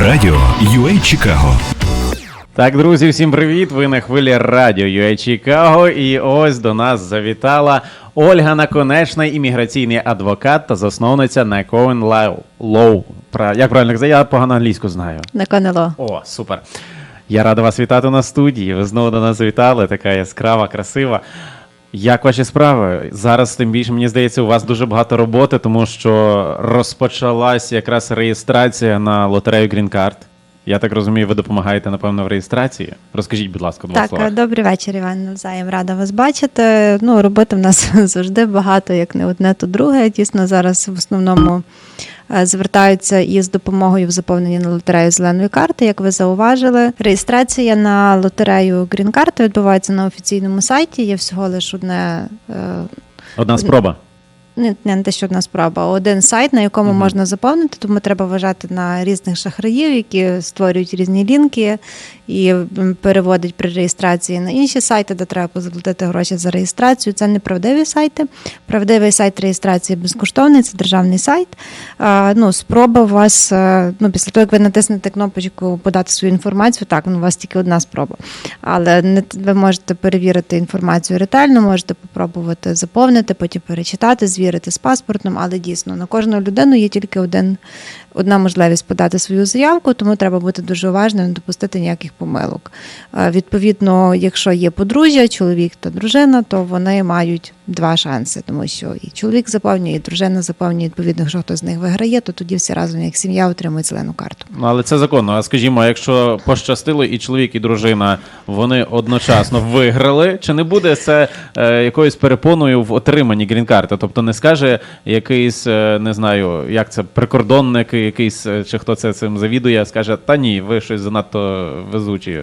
Радіо UA Чикаго. Так, друзі, всім привіт! Ви на хвилі радіо UA Чикаго. І ось до нас завітала Ольга Наконечна, імміграційний адвокат та засновниця Накоен Лоу. Пра- Як правильно казати? Я погано англійську знаю. На КНЛО. О, супер. Я рада вас вітати на студії. Ви знову до нас завітали, така яскрава, красива. Як ваші справи? Зараз, тим більше, мені здається, у вас дуже багато роботи, тому що розпочалась якраз реєстрація на лотерею Green Card. Я так розумію, ви допомагаєте, напевно, в реєстрації. Розкажіть, будь ласка, двох Так, словах. добрий вечір, Іван. Навзаєм рада вас бачити. Ну, роботи в нас завжди багато, як не одне, то друге. Дійсно, зараз в основному звертаються із допомогою в заповненні на лотерею зеленої карти. Як ви зауважили, реєстрація на лотерею Грін карти відбувається на офіційному сайті. Є всього лише одне. е, Одна спроба. Не, не те, що одна справа, а один сайт, на якому Мгм. можна заповнити, тому треба вважати на різних шахраїв, які створюють різні лінки і переводять при реєстрації на інші сайти, де треба заплатити гроші за реєстрацію. Це не правдиві сайти. Правдивий сайт реєстрації безкоштовний, це державний сайт. А, ну, спроба у вас, е, ну, після того, як ви натиснете кнопочку подати свою інформацію, так, ну, у вас тільки одна спроба. Але не, ви можете перевірити інформацію ретельно, можете попробувати заповнити, потім перечитати, звірити з паспортом, але дійсно на кожну людину є тільки один, одна можливість подати свою заявку, тому треба бути дуже уважним, не допустити ніяких помилок. Е, Відповідно, якщо є подружжя, чоловік та дружина, то вони мають два шанси, тому що і чоловік заповнює, і дружина заповнює. Відповідно, якщо хтось з них виграє, то тоді всі разом як сім'я отримують зелену карту. Ну, але це законно. А скажімо, якщо пощастило і чоловік, і дружина вони одночасно виграли, чи не буде це е, якоюсь перепоною в отриманні грін-карти? Тобто не скаже якийсь, е, не знаю, як це, прикордонник, якийсь, е, чи хто це цим завідує, скаже, та ні, ви щось занадто везучі,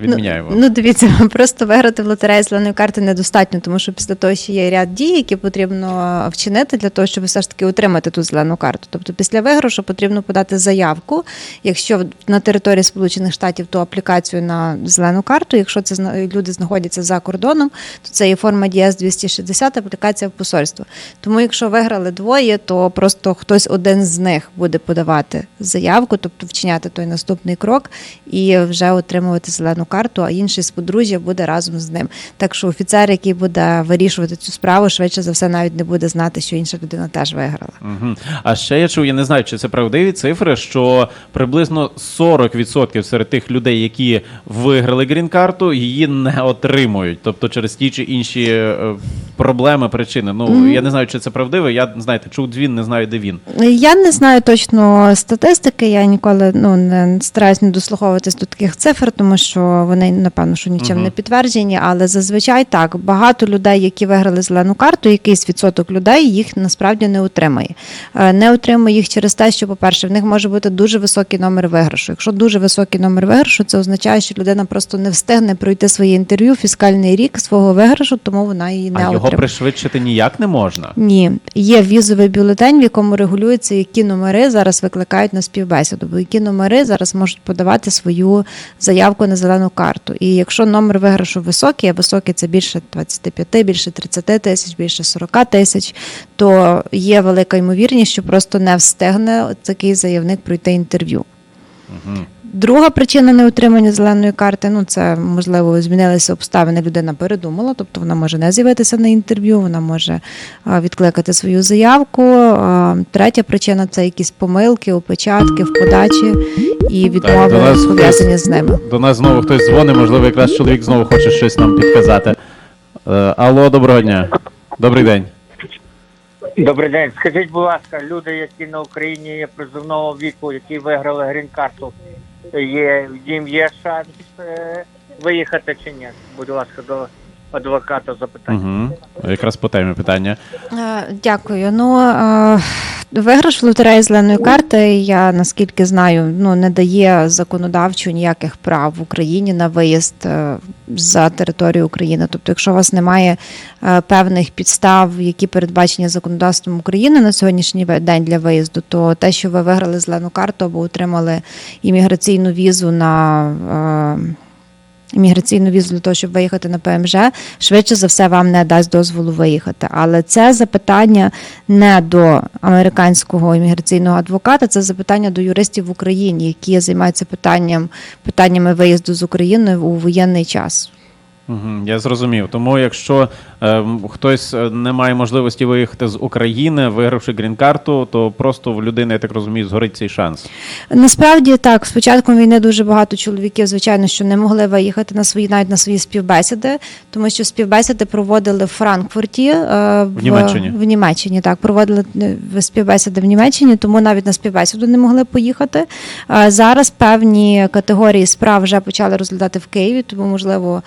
відміняємо. Ну, ну дивіться, просто виграти в лотереї зеленої карти недостатньо, тому що після того ще є ряд дій, які потрібно вчинити для того, щоб все ж таки отримати ту зелену карту. Тобто після виграшу потрібно подати заявку, якщо на території Сполучених Штатів, то аплікацію на зелену карту. Якщо це люди знаходяться за кордоном, то це є форма ДІС 260, аплікація в посольство. Тому, якщо виграли двоє, то просто хтось один з них буде подавати заявку, тобто вчиняти той наступний крок і вже отримувати зелену карту, а інший з подружжя буде разом з ним. Так що офіцер, який буде вирішувати цю справу, швидше за все навіть не буде знати, що інша людина теж виграла. Угу. А ще я чув, я не знаю, чи це правдиві цифри, що приблизно 40% серед тих людей, які виграли грін-карту, її не отримують. Тобто через ті чи інші е, проблеми, причини. Ну я не знаю, чи це правдиве. Я знаєте, чув дзвін, не знаю, де він. Я не знаю точно статистики. Я ніколи ну не стараюсь не дослуховуватись до таких цифр, тому що вони напевно що нічим Мгм. не підтверджені. Але зазвичай так багато людей, які виграли зелену карту, якийсь відсоток людей їх насправді не отримає. Е, Не отримує їх через те, що, по-перше, в них може бути дуже високий номер виграшу. Якщо дуже високий номер виграшу, це означає, що людина просто не встигне пройти своє інтерв'ю фіскальний рік свого виграшу, тому вона її не а його пришвидшити ніяк не можна. Ні, є візовий бюлетень, в якому регулюється, які номери зараз викликають на співбесіду, бо які номери зараз можуть подавати свою заявку на зелену карту. І якщо номер виграшу високий, а високий це більше 25, більше 30 тисяч, більше 40 тисяч, то є велика ймовірність, що просто не встигне такий заявник пройти інтерв'ю. Угу. Друга причина неотримання зеленої карти ну це можливо змінилися обставини. Людина передумала, тобто вона може не з'явитися на інтерв'ю, вона може відкликати свою заявку. Третя причина це якісь помилки, опечатки в подачі і відмови пов'язані з ними. До нас знову хтось дзвонить, можливо, якраз чоловік знову хоче щось нам підказати. Е, алло, доброго дня. Добрий день. Добрий день. Скажіть, будь ласка, люди, які на Україні є призовного віку, які виграли грін-карту, є, їм є шанс е, виїхати чи ні? Будь ласка, до адвоката запитання. Угу. Якраз по темі питання. Е, Дякую. Ну е, виграш в лотереї зеленої карти, я наскільки знаю, ну не дає законодавчо ніяких прав в Україні на виїзд е, за територію України. Тобто, якщо у вас немає певних підстав, які передбачені законодавством України на сьогоднішній день для виїзду, то те, що ви виграли зелену карту або отримали імміграційну візу на. Імміграційну візу для того, щоб виїхати на ПМЖ, швидше за все вам не дасть дозволу виїхати. Але це запитання не до американського імміграційного адвоката, це запитання до юристів в Україні, які займаються питанням питаннями виїзду з України у воєнний час. Я зрозумів. Тому якщо е, хтось е, не має можливості виїхати з України, вигравши грін-карту, то просто в людини, я так розумію, згорить цей шанс. Насправді так, з початком війни дуже багато чоловіків, звичайно, що не могли виїхати на свої навіть на свої співбесіди, тому що співбесіди проводили в Франкфурті е, в, Німеччині. В Німеччині так проводили е, в співбесіди в Німеччині, тому навіть на співбесіду не могли поїхати. Е, Зараз певні категорії справ вже почали розглядати в Києві, тому можливо.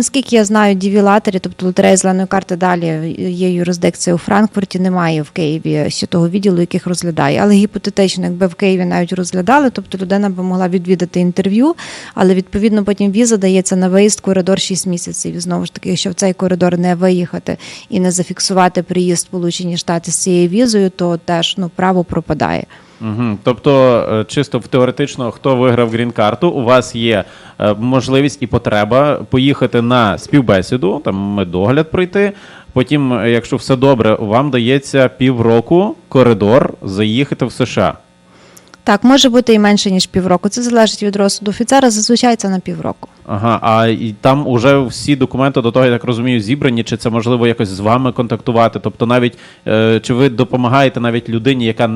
Наскільки я знаю, дівілатері, тобто лотерея зеленої карти далі є юрисдикція у Франкфурті, немає в Києві ще того відділу, яких розглядає. Але гіпотетично, якби в Києві навіть розглядали, тобто людина би могла відвідати інтерв'ю, але відповідно потім віза дається на виїзд коридор 6 місяців. І знову ж таки, якщо в цей коридор не виїхати і не зафіксувати приїзд Сполучені Штати з цією візою, то теж ну право пропадає. Угу. Тобто, е, чисто теоретично, хто виграв грін-карту, у вас є е, можливість і потреба поїхати на співбесіду, там медогляд пройти. Потім, е, якщо все добре, вам дається півроку коридор заїхати в США. Так, може бути і менше ніж півроку. Це залежить від розсуду офіцера. Зазвичай це на півроку. Ага, а і там уже всі документи до того, я так розумію, зібрані, чи це можливо якось з вами контактувати? Тобто, навіть е, чи ви допомагаєте навіть людині, яка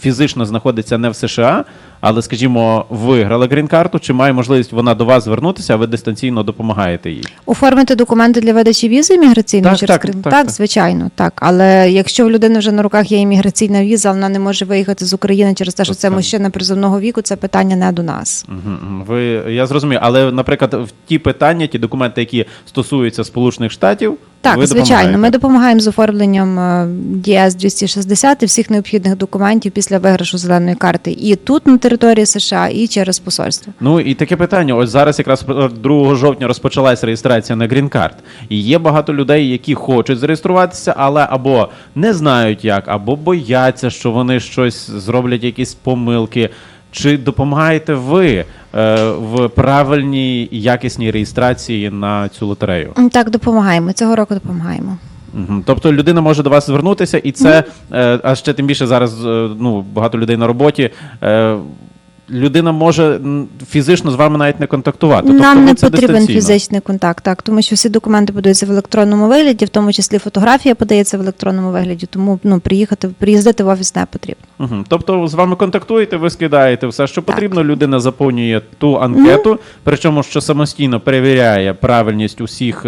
фізично знаходиться не в США, але, скажімо, виграла грін-карту, чи має можливість вона до вас звернутися, а ви дистанційно допомагаєте їй? Оформити документи для видачі візи імміграційної Так, через так, Крим? так, Так, так. звичайно, так. Але якщо в людини вже на руках є імміграційна віза, вона не може виїхати з України через те, що То це мужчина призовного віку, це питання не до нас. Мгм. Ви я зрозумів, але, наприклад, в ті питання, ті документи, які стосуються Сполучених Штатів, Так, ви звичайно, допомагаєте? ми допомагаємо з оформленням е, ДІС 260 і всіх необхідних документів після виграшу зеленої карти і тут на території США, і через посольство. Ну і таке питання. Ось зараз якраз е, 2 жовтня розпочалась реєстрація на грін-карт. І є багато людей, які хочуть зареєструватися, але або не знають як, або бояться, що вони щось зроблять, якісь помилки. Чи допомагаєте ви е, в правильній і якісній реєстрації на цю лотерею? Так, допомагаємо. Цього року допомагаємо. Тобто людина може до вас звернутися, і це е, а ще тим більше зараз е, ну, багато людей на роботі. Е, людина може фізично з вами навіть не контактувати. Нам тобто, не потрібен фізичний контакт, так тому що всі документи подаються в електронному вигляді, в тому числі фотографія подається в електронному вигляді. Тому ну приїхати приїздити в офіс не потрібно. Мгм. Тобто з вами контактуєте, ви скидаєте все, що потрібно. Людина заповнює ту анкету, причому що самостійно перевіряє правильність усіх.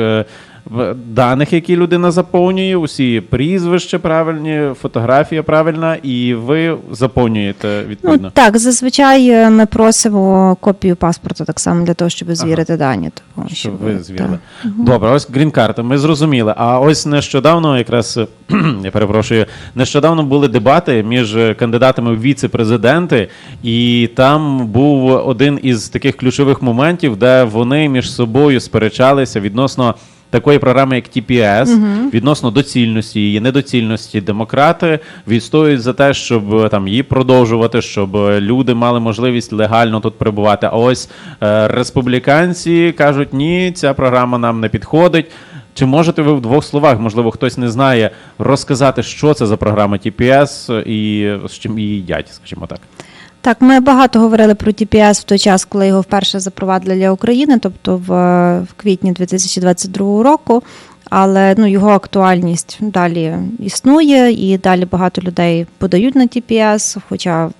В- Даних, які людина заповнює, усі прізвища правильні, фотографія правильна, і ви заповнюєте відповідно. Ну так, зазвичай е, ми просимо копію паспорта так само для того, щоб звірити дані. Тому Щоб що ви звірили. Добре, ось грін-карта, ми зрозуміли. А ось нещодавно, якраз я перепрошую, нещодавно були дебати між кандидатами в віце-президенти, і там був один із таких ключових моментів, де вони між собою сперечалися відносно. Такої програми, як TPS, відносно доцільності її недоцільності, демократи відстоюють за те, щоб е, там її продовжувати, щоб е, люди мали можливість легально тут перебувати. А ось е, республіканці кажуть, ні, ця програма нам не підходить. Чи можете ви в двох словах, можливо, хтось не знає, розказати, що це за програма TPS і з чим її їдять, скажімо так. Так, ми багато говорили про TPS в той час, коли його вперше запровадили для України, тобто в, в квітні 2022 року. Але ну його актуальність далі існує, і далі багато людей подають на TPS, хоча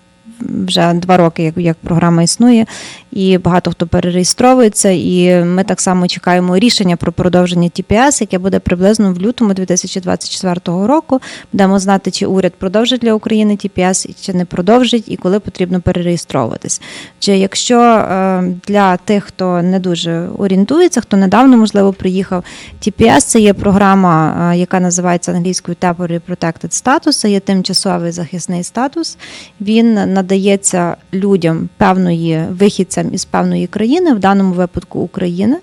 вже два роки, як, як програма існує, і багато хто перереєстровується. І ми так само чекаємо рішення про продовження TPS, яке буде приблизно в лютому 2024 року. Будемо знати, чи уряд продовжить для України TPS, чи не продовжить, і коли потрібно перереєстровуватись. Чи якщо е, для тих, хто не дуже орієнтується, хто недавно можливо приїхав, TPS – це є програма, е, яка називається англійською Temporary Protected Status, це є тимчасовий захисний статус. Він надається людям певної вихідцям із певної країни, в даному випадку України.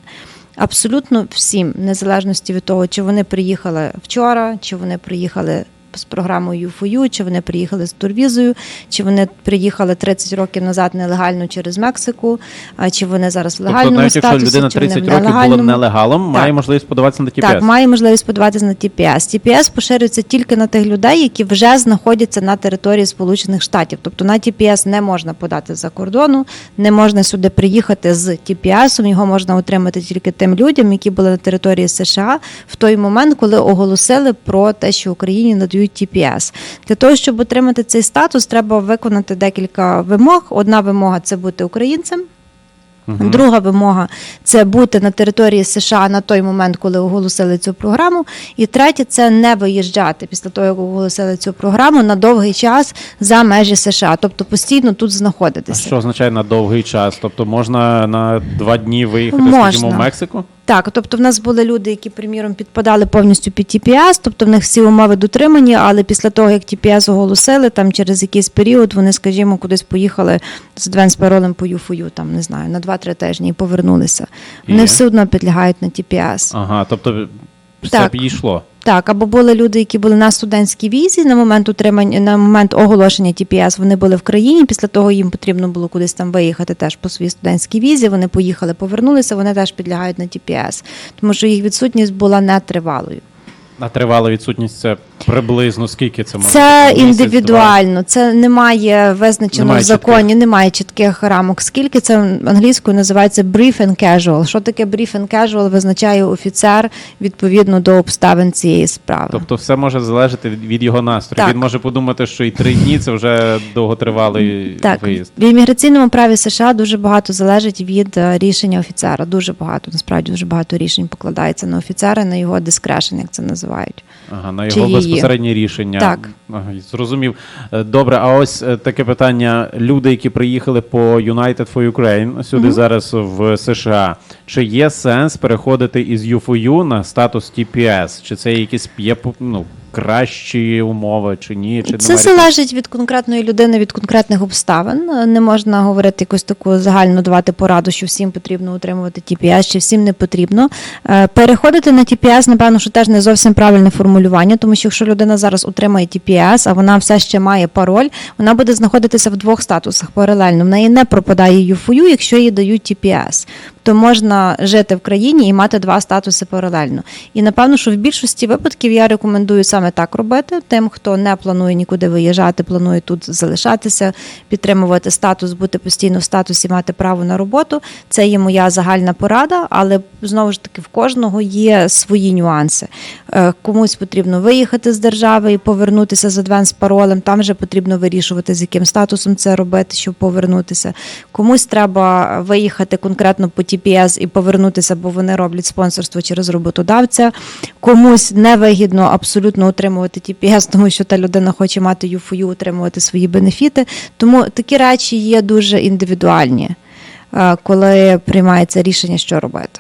Абсолютно всім, незалежності від того, чи вони приїхали вчора, чи вони приїхали з програмою UFOU, чи вони приїхали з турвізою, чи вони приїхали 30 років назад нелегально через Мексику, а чи вони зараз в Тобто, легальному навіть якщо статусі, людина чи вони 30 в років була нелегалом, має можливість подаватися на TPS. Так, має можливість подаватися на TPS. TPS поширюється тільки на тих людей, які вже знаходяться на території Сполучених Штатів. Тобто на TPS не можна подати за кордону, не можна сюди приїхати з TPS, його можна отримати тільки тим людям, які були на території США в той момент, коли оголосили про те, що Україні надають TPS. Для того, щоб отримати цей статус, треба виконати декілька вимог. Одна вимога це бути українцем. Друга вимога це бути на території США на той момент, коли оголосили цю програму. І третє це не виїжджати після того, як оголосили цю програму на довгий час за межі США, тобто постійно тут А знаходитися. що означає на довгий час? Тобто можна на два дні виїхати, Можна. скажімо, в Мексику? Так, тобто в нас були люди, які, приміром, підпадали повністю під TPS, тобто в них всі умови дотримані, але після того, як TPS оголосили, там через якийсь період вони, скажімо, кудись поїхали з Advanced паролем по ЮФУЮ, там не знаю, на 2-3 тижні і повернулися. Вони Є. все одно підлягають на TPS. Ага, тобто все Так. підійшло. Так, або були люди, які були на студентській візі на момент утримання, на момент оголошення ТПС вони були в країні. Після того їм потрібно було кудись там виїхати теж по своїй студентській візі. Вони поїхали, повернулися. Вони теж підлягають на ТПС, тому що їх відсутність була нетривалою. А тривала відсутність це приблизно скільки це може Це бути? Місяць, індивідуально, це немає визначено Немає в законі, немає чітких рамок. Скільки це англійською називається brief and casual. Що таке brief and casual, визначає офіцер відповідно до обставин цієї справи. Тобто все може залежати від, його настрою. Так. Він може подумати, що і три дні це вже довготривалий Так, виїзд. в імміграційному праві США дуже багато залежить від е, рішення офіцера. Дуже багато, насправді дуже багато рішень покладається на офіцера, на його discretion, як це називають. Ага, на його безпосереднє рішення. Так. Ага, зрозумів. Е, Добре, а ось е, таке питання: люди, які приїхали по United for Ukraine сюди зараз в США, чи є сенс переходити із UFOU на статус TPS? Чи це якісь є ну, кращі умови, чи ні? Чи Це залежить від конкретної людини, від конкретних обставин. Не можна говорити якусь таку загально давати пораду, що всім потрібно утримувати TPS, чи всім не потрібно. Е, Переходити на TPS, напевно, що теж не зовсім правильне формулювання, тому що якщо людина зараз утримає TPS, а вона все ще має пароль, вона буде знаходитися в двох статусах паралельно. В неї не пропадає UFOU, якщо їй дають TPS. То можна жити в країні і мати два статуси паралельно. І напевно, що в більшості випадків я рекомендую саме так робити. Тим, хто не планує нікуди виїжджати, планує тут залишатися, підтримувати статус, бути постійно в статусі, мати право на роботу. Це є моя загальна порада, але знову ж таки в кожного є свої нюанси. Е, Комусь потрібно виїхати з держави і повернутися з адвенс паролем. Там вже потрібно вирішувати, з яким статусом це робити, щоб повернутися. Комусь треба виїхати конкретно по TPS і повернутися, бо вони роблять спонсорство через роботодавця. Комусь невигідно абсолютно отримувати TPS, тому що та людина хоче мати UFU, отримувати свої бенефіти. Тому такі речі є дуже індивідуальні, е, коли приймається рішення, що робити.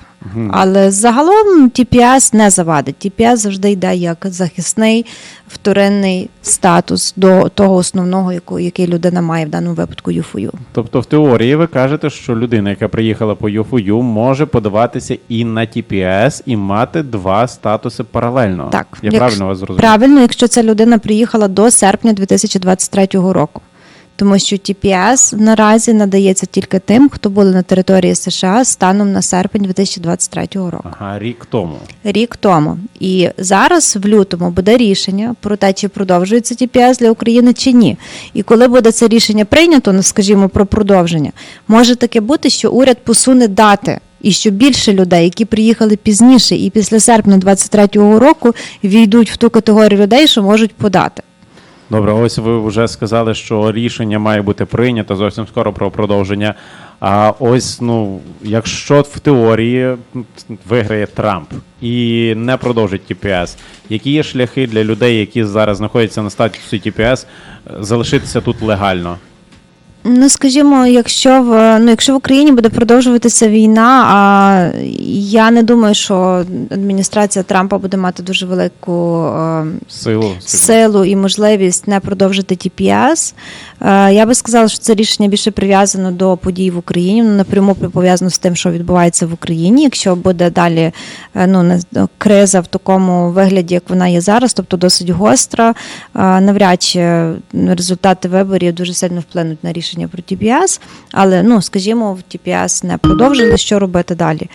Але загалом TPS не завадить. TPS завжди йде як захисний вторинний статус до того основного, яку- який людина має в даному випадку UFOU. Тобто, в теорії ви кажете, що людина, яка приїхала по UFOU, може подаватися і на TPS, і мати два статуси паралельно. Так, Я Якщо- правильно вас зрозумів? Правильно, якщо ця людина приїхала до серпня 2023 року. Тому що TPS наразі надається тільки тим, хто були на території США станом на серпень 2023 року. Ага, рік тому. рік тому. І зараз в лютому буде рішення про те, чи продовжується TPS для України чи ні. І коли буде це рішення прийнято, ну скажімо, про продовження, може таке бути, що уряд посуне дати. І що більше людей, які приїхали пізніше і після серпня 2023 року, війдуть в ту категорію людей, що можуть подати. Добре, ось ви вже сказали, що рішення має бути прийнято зовсім скоро про продовження. А ось, ну, якщо в теорії виграє Трамп і не продовжить ТПС, які є шляхи для людей, які зараз знаходяться на статусі е, залишитися тут легально? Ну, скажімо, якщо в ну, якщо в Україні буде продовжуватися війна, а я не думаю, що адміністрація Трампа буде мати дуже велику е, Силу. силу і можливість не продовжити TPS. Е, Я би сказала, що це рішення більше прив'язано до подій в Україні, воно напряму пов'язано з тим, що відбувається в Україні. Якщо буде далі е, ну, не- криза в такому вигляді, як вона є зараз, тобто досить гостра, е, навряд чи результати виборів дуже сильно вплинуть на рішення про TPS, але ну, скажімо, в TPS не продовжили, що робити далі.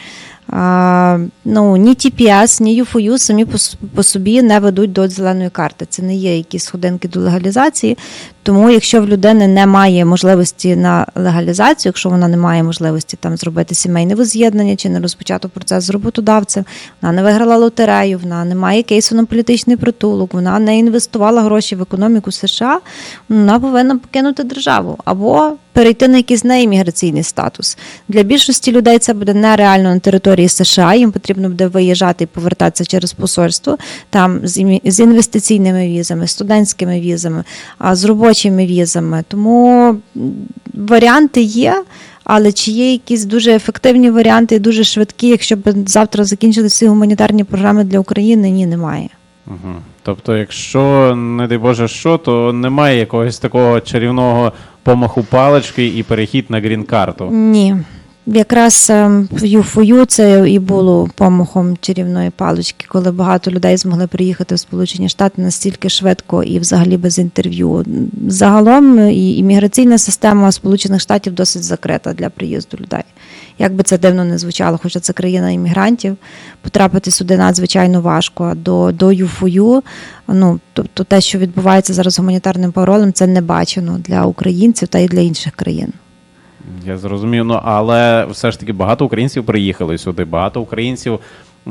Ну, ні TPS, ні UFOU самі по собі не ведуть до зеленої карти. Це не є якісь сходинки до легалізації. Тому, якщо в людини немає можливості на легалізацію, якщо вона не має можливості там зробити сімейне воз'єднання чи не розпочати процес з роботодавцем, вона не виграла лотерею, вона не має кейсу на політичний притулок, вона не інвестувала гроші в економіку США, вона повинна покинути державу або перейти на якийсь неімміграційний статус. Для більшості людей це буде нереально на території США. Їм потрібно буде виїжджати і повертатися через посольство там з інвестиційними візами, студентськими візами, а з робочими візами. Тому варіанти є. Але чи є якісь дуже ефективні варіанти дуже швидкі, якщо б завтра закінчили всі гуманітарні програми для України? Ні, немає. Угу. Тобто, якщо, не дай Боже, що, то немає якогось такого чарівного помаху палички і перехід на грін-карту. Ні. Якраз ем, ЮФОЮ це і було помахом чарівної палички, коли багато людей змогли приїхати в Сполучені Штати настільки швидко і взагалі без інтерв'ю. Загалом і імміграційна система Сполучених Штатів досить закрита для приїзду людей. Як би це дивно не звучало, хоча це країна іммігрантів, потрапити сюди надзвичайно важко. До, до ЮФУЮ, ну тобто те, що відбувається зараз гуманітарним паролем, це не бачено для українців та й для інших країн. Я зрозумів, ну але все ж таки багато українців приїхали сюди, багато українців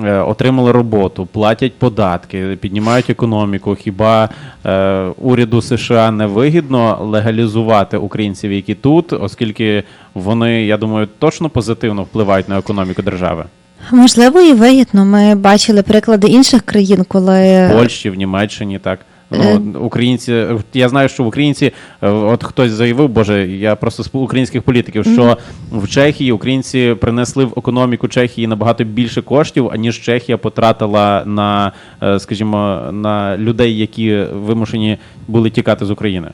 отримали роботу, платять податки, піднімають економіку. Хіба е, уряду США не вигідно легалізувати українців, які тут, оскільки вони, я думаю, точно позитивно впливають на економіку держави? Можливо, і вигідно. Ми бачили приклади інших країн, коли В Польщі, в Німеччині, так. Е. Ну, українці, я знаю, що в українці, е, от хтось заявив, боже, я просто з українських політиків, що в Чехії українці принесли в економіку Чехії набагато більше коштів, аніж Чехія потратила на, е, скажімо, на людей, які вимушені були тікати з України.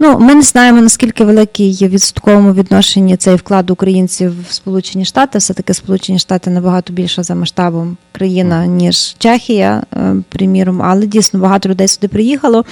Ну ми не знаємо наскільки великий є в відсотковому відношенні цей вклад українців в Сполучені Штати. Все таки Сполучені Штати набагато більша за масштабом країна ніж Чехія, е, приміром, але дійсно багато людей сюди приїхало.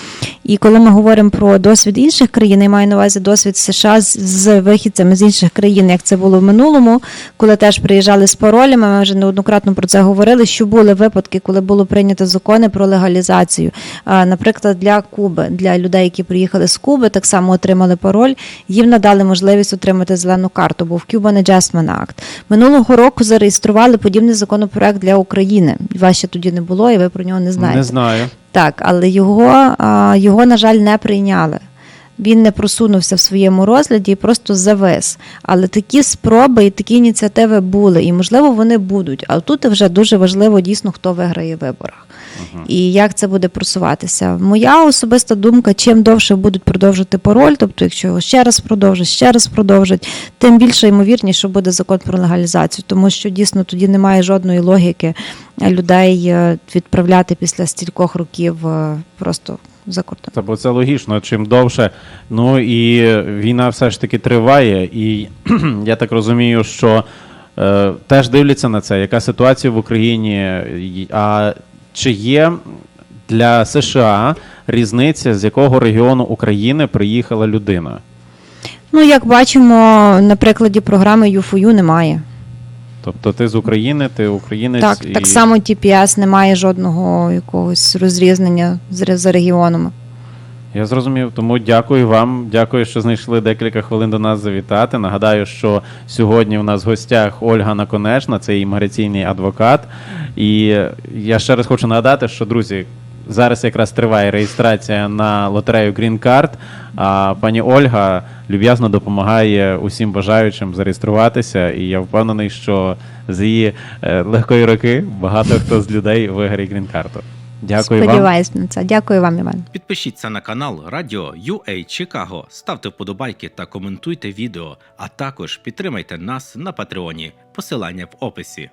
І коли ми говоримо про досвід інших країн, я маю на увазі досвід США з, з вихідцями з інших країн, як це було в минулому, коли теж приїжджали з паролями. Ми вже неоднократно про це говорили. Що були випадки, коли було прийнято закони про легалізацію. Наприклад, для Куби, для людей, які приїхали з Куби, так само отримали пароль. Їм надали можливість отримати зелену карту. Був Cuban Adjustment Act. Минулого року зареєстрували подібний законопроект для України. Вас ще тоді не було, і ви про нього не знаєте. Не знаю. Так, але його, його, на жаль, не прийняли. Він не просунувся в своєму розгляді і просто завис. Але такі спроби і такі ініціативи були, і можливо вони будуть. А тут вже дуже важливо дійсно, хто виграє в виборах. І як це буде просуватися? Моя особиста думка: чим довше будуть продовжувати пароль, тобто, якщо його ще раз продовжать, ще раз продовжать, тим більше ймовірніше, що буде закон про легалізацію, тому що дійсно тоді немає жодної логіки людей е, відправляти після стількох років е, просто за кордон. Це бо це логічно, чим довше. Ну і війна все ж таки триває, і я так розумію, що е, теж дивляться на це, яка ситуація в Україні. А чи є для США різниця, з якого регіону України приїхала людина? Ну, як бачимо, на прикладі програми ЮФУЮ немає. Тобто ти з України, ти українець Так, і так само TPS немає жодного якогось розрізнення за регіонами. Я зрозумів. Тому дякую вам. Дякую, що знайшли декілька хвилин до нас завітати. Нагадаю, що сьогодні у нас в гостях Ольга Наконечна, це імміграційний адвокат. І я ще раз хочу нагадати, що друзі. Зараз якраз триває реєстрація на лотерею Green Card, а пані Ольга люб'язно допомагає усім бажаючим зареєструватися. І я впевнений, що з її е, легкої руки багато хто з людей виграє Green Card. Дякую вам. На це. Дякую вам, Іван. Підпишіться на канал Радіо UA Чикаго, ставте вподобайки та коментуйте відео, а також підтримайте нас на Патреоні. Посилання в описі.